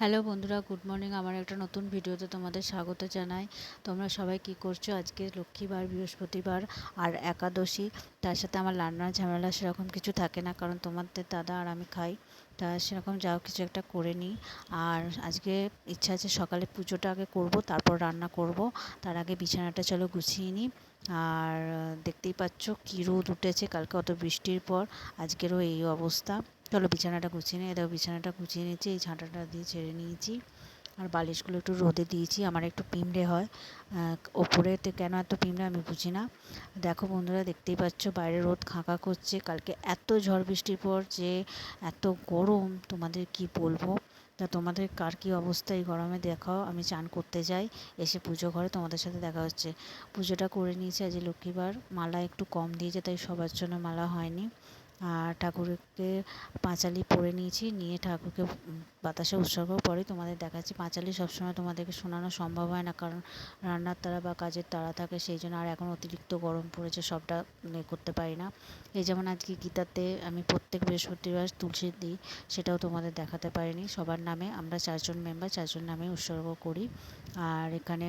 Hello বন্ধুরা, good morning. আমার একটা নতুন ভিডিওতে তোমাদের স্বাগত জানাই। তোমরা সবাই কি করছ? আজকে লক্ষ্মীবার, বৃহস্পতিবার আর একাদশী। তার সাথে আমার রান্নার ঝামেলা সেরকম কিছু থাকে না, কারণ তোমাদের দাদা আর আমি খাই। তা সেরকম যাও, কিছু একটা করে নিই। আর আজকে ইচ্ছা আছে সকালে পুজোটা আগে করব, তারপর রান্না করব। তার আগে বিছানাটা চলো গুছিয়ে নিই। আর দেখতেই পাচ্ছ কী রোদ উঠেছে, কালকে অত বৃষ্টির পর। আজকেরও এই অবস্থা। চলো বিছানাটা গুছিয়ে নিই। দেখো বিছানাটা গুছিয়ে নিয়েছি এই ঝাঁটাটা দিয়ে ছেড়ে নিয়েছি। আর বালিশগুলো একটু রোদে দিয়েছি, আমার একটু পিমড়ে হয়। ওপরেতে কেন এত পিমড়ে আমি বুঝি না। দেখো বন্ধুরা, দেখতেই পাচ্ছ বাইরে রোদ খাঁকা করছে। কালকে এত ঝড় বৃষ্টির পর যে এত গরম, তোমাদের কি বলব? তা তোমাদের কার কী অবস্থা এই গরমে? দেখাও, আমি চান করতে যাই, এসে পুজো ঘরে তোমাদের সাথে দেখা হচ্ছে। পুজোটা করে নিয়েছি আজ লক্ষ্মীবার, মালা একটু কম দিয়েছে, তাই সবার জন্য মালা হয়নি। আর ঠাকুরকে পাঁচালি পরে নিয়েছি, নিয়ে ঠাকুরকে বাতাসে উৎসর্গ পরে তোমাদের দেখাচ্ছি। পাঁচালি সবসময় তোমাদেরকে শোনানো সম্ভব হয় না, কারণ রান্নার তারা বা কাজের তারা থাকে, সেই জন্য আর এখন অতিরিক্ত গরম পড়েছে, সবটা করতে পারি না। এই যেমন আজকে গীতাতে আমি প্রত্যেক বৃহস্পতিবার তুলসী দিই, সেটাও তোমাদের দেখাতে পারিনি। সবার নামে আমরা চারজন মেম্বার, চারজন নামে উৎসর্গ করি। আর এখানে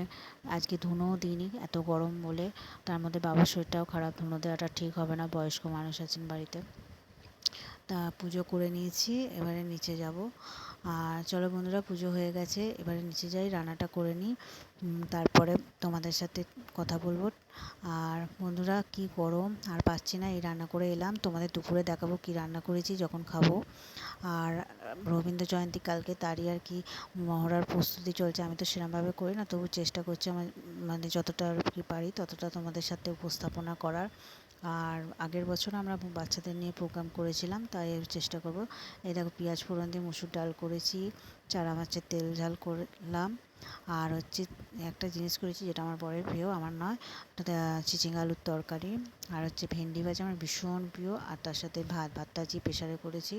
আজকে ধুনোও দিইনি, এত গরম বলে। তার মধ্যে বাবার শরীরটাও খারাপ, ধুনো দেওয়াটা ঠিক হবে না, বয়স্ক মানুষ আছেন বাড়িতে। তা পুজো করে নিয়েছি, এবারে নিচে যাব। আর চলো বন্ধুরা, পুজো হয়ে গেছে, এবারে নিচে যাই, রান্নাটা করে নিই। তারপরে তোমাদের সাথে কথা বলব। আর বন্ধুরা, কি গরম, আর পাচ্ছি না এই রান্না করে এলাম। তোমাদের দুপুরে দেখাবো কি রান্না করেছি, যখন খাব। আর রবীন্দ্র জয়ন্তী কালকে তারই আর কি মহড়ার প্রস্তুতি চলছে, আমি তো সেরকমভাবে করি না, তবু চেষ্টা করছি আমার মানে যতটা আর কি পারি, ততটা তোমাদের সাথে উপস্থাপনা করার। আর আগের বছর আমরা বাচ্চাদের নিয়ে প্রোগ্রাম করেছিলাম, তাই চেষ্টা করব। এই দেখো পেঁয়াজ ফোড়ন দিয়ে মুসুর ডাল করেছি, চারা মাছের তেল ঝাল করলাম। আর হচ্ছে একটা জিনিস করেছি যেটা আমার বরের প্রিয়, আমার নয় চিচিঙ্গা আলুর তরকারি। আর হচ্ছে ভেন্ডি ভাজা আমার ভীষণ প্রিয়, আর তার সাথে ভাত ভাতটা আজকে প্রেশারে করেছি।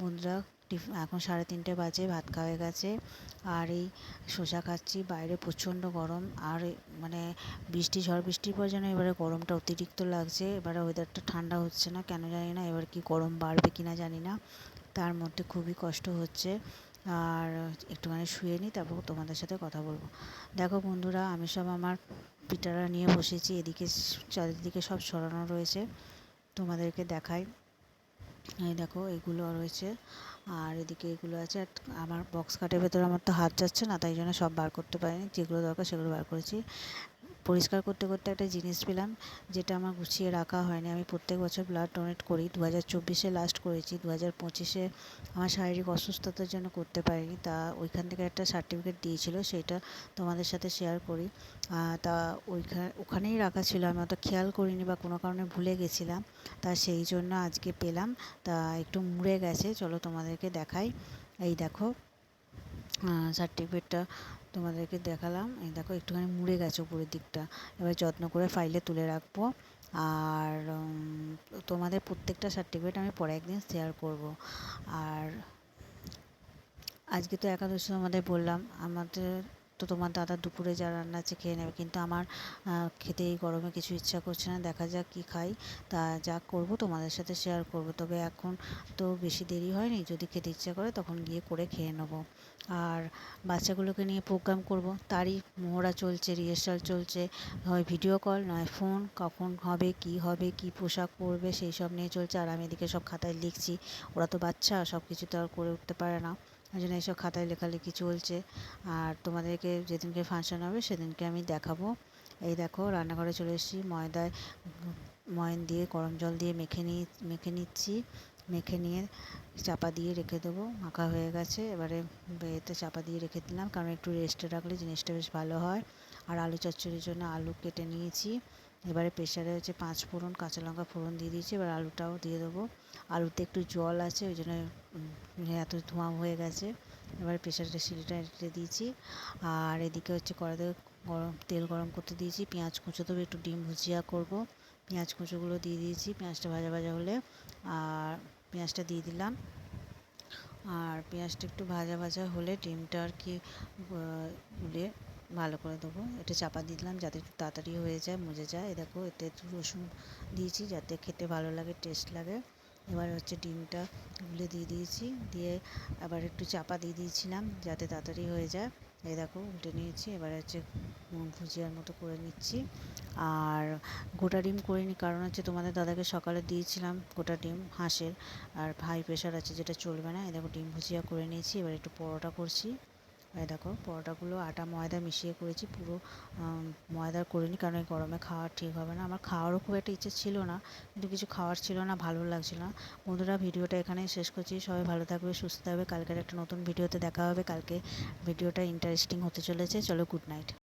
বন্ধুরা এখন সাড়ে তিনটে বাজে, ভাত খাওয়া গেছে। আর এই শসা খাচ্ছি, বাইরে প্রচণ্ড গরম। আর মানে বৃষ্টি, ঝড় বৃষ্টির পর যেন এবারে গরমটা অতিরিক্ত লাগছে। এবারে ওয়েদারটা ঠান্ডা হচ্ছে না, কেন জানি না এবার কি গরম বাড়বে কি না জানি না। তার মধ্যে খুবই কষ্ট হচ্ছে। আর একটুখানি শুয়ে নিই তারপর তোমাদের সাথে কথা বলব। দেখো বন্ধুরা, আমি সব আমার পিঠারা নিয়ে বসেছি। এদিকে চারিদিকে সব সরানো রয়েছে। তোমাদেরকে দেখাই। এই দেখো, এগুলো রয়েছে। আর এদিকে এগুলো আছে আমার বক্স কাটের ভেতরে আমার তো হাত যাচ্ছে না, তাই জন্য সব বার করতে পারিনি। যেগুলো দরকার সেগুলো বার করেছি। পরিষ্কার করতে করতে একটা জিনিস পেলাম, যেটা আমার গুছিয়ে রাখা হয়নি। আমি প্রত্যেক বছর ব্লাড ডোনেট করি। দু হাজার চব্বিশে লাস্ট করেছি। দু হাজার পঁচিশে আমার শারীরিক অসুস্থতার জন্য করতে পারিনি। তা ওইখান থেকে একটা সার্টিফিকেট দিয়েছিল, সেটা তোমাদের সাথে শেয়ার করি। তা ওইখানে, ওখানেই রাখা ছিল। আমি অত খেয়াল করিনি বা কোনো কারণে ভুলে গেছিলাম। তা সেই জন্য আজকে পেলাম। তা একটু মুড়ে গেছে। চলো তোমাদেরকে দেখাই। এই দেখো সার্টিফিকেটটা তোমাদেরকে দেখালাম। এই দেখো, একটুখানি মুড়ে গেছে উপরের দিকটা। এবার যত্ন করে ফাইলে তুলে রাখব। আর তোমাদের প্রত্যেকটা সার্টিফিকেট আমি পরে একদিন শেয়ার করব। আর, আজকে তো একাদশী আমাদের বললাম, আমাদের তো তোমার দাদা দুপুরে যা রান্না আছে খেয়ে নেবে। কিন্তু আমার খেতে এই গরমে কিছু ইচ্ছা করছে না। দেখা যাক কী খাই। তা যা করব তোমাদের সাথে শেয়ার করব। তবে এখন তো বেশি দেরি হয়নি। যদি খেতে ইচ্ছা করে তখন গিয়ে করে খেয়ে নেব। আর বাচ্চাগুলোকে নিয়ে প্রোগ্রাম করব। তারই মহড়া চলছে রিহার্সাল চলছে। হয় ভিডিও কল নয় ফোন কখন হবে, কি হবে, কি পোশাক পরবে, সেই সব নিয়ে চলছে। আর আমি এদিকে সব খাতায় লিখছি। ওরা তো বাচ্চা সব কিছু তো আর করে উঠতে পারে না। ওই জন্য এইসব খাতায় লেখালেখি চলছে। আর তোমাদেরকে যেদিনকে ফাংশন হবে সেদিনকে আমি দেখাবো। এই দেখো, রান্নাঘরে চলে এসেছি। ময়দায় ময়ন দিয়ে গরম জল দিয়ে মেখে নিয়ে, মেখে নিচ্ছি। মেখে নিয়ে চাপা দিয়ে রেখে দেবো। মাখা হয়ে গেছে। এবারে এতে চাপা দিয়ে রেখে দিলাম। কারণ একটু রেস্টে রাখলে জিনিসটা বেশ ভালো হয়। আর আলু চচ্চড়ির জন্য আলু কেটে নিয়েছি। এবারে প্রেশারে হচ্ছে পাঁচ ফোড়ন, কাঁচা লঙ্কা ফোড়ন দিয়ে দিয়েছি, এবার আলুটাও দিয়ে দেবো। আলুতে একটু জল আছে, ওই জন্য এত ধোঁয়া হয়ে গেছে। এবারে প্রেশারটা সিটিটা রেখে দিয়েছি। আর এদিকে হচ্ছে কড়াতে গরম, তেল গরম করতে দিয়েছি। পেঁয়াজ কুচো দেবো, একটু ডিম ভুজিয়া করব। পেঁয়াজ কুচোগুলো দিয়ে দিয়েছি, পেঁয়াজটা ভাজা ভাজা হলে। আর পেঁয়াজটা দিয়ে দিলাম। আর পেঁয়াজটা একটু ভাজা ভাজা হলে ডিমটা আর কি গুলে ভালো করে দেবো এটা চাপা দিয়ে দিলাম যাতে একটু তাড়াতাড়ি হয়ে যায়, মজে যায়। এ দেখো, এতে একটু রসুন দিয়েছি যাতে খেতে ভালো লাগে, টেস্ট লাগে। এবার হচ্ছে ডিমটা গুলে দিয়ে দিয়েছি। দিয়ে আবার একটু চাপা দিয়ে দিয়েছিলাম যাতে তাড়াতাড়ি হয়ে যায়। এই দেখো, উল্টে নিয়েছি। এবার হচ্ছে ভুজিয়ার মতো করে নিচ্ছি। আর গোটা ডিম করিনি কারণ হচ্ছে তোমাদের দাদাকে সকালে দিয়েছিলাম গোটা ডিম, হাঁসের। আর হাই প্রেশার আছে যেটা চলবে না। এই দেখো, ডিম ভুজিয়া করে নিয়েছি। এবার একটু পরোটা করছি। দেখো, পরোটাগুলো আটা, ময়দা মিশিয়ে করেছি, পুরো ময়দার করিনি, কারণ এই গরমে খাওয়া ঠিক হবে না। আমার খাওয়ারও খুব একটা ইচ্ছে ছিল না, কিন্তু কিছু খাওয়ার ছিল না, ভালো লাগছিল না। বন্ধুরা, ভিডিওটা এখানেই শেষ করছি। সবাই ভালো থাকবে, সুস্থ থাকবে। কালকের একটা নতুন ভিডিওতে দেখা হবে। কালকে ভিডিওটা ইন্টারেস্টিং হতে চলেছে। চলো গুড নাইট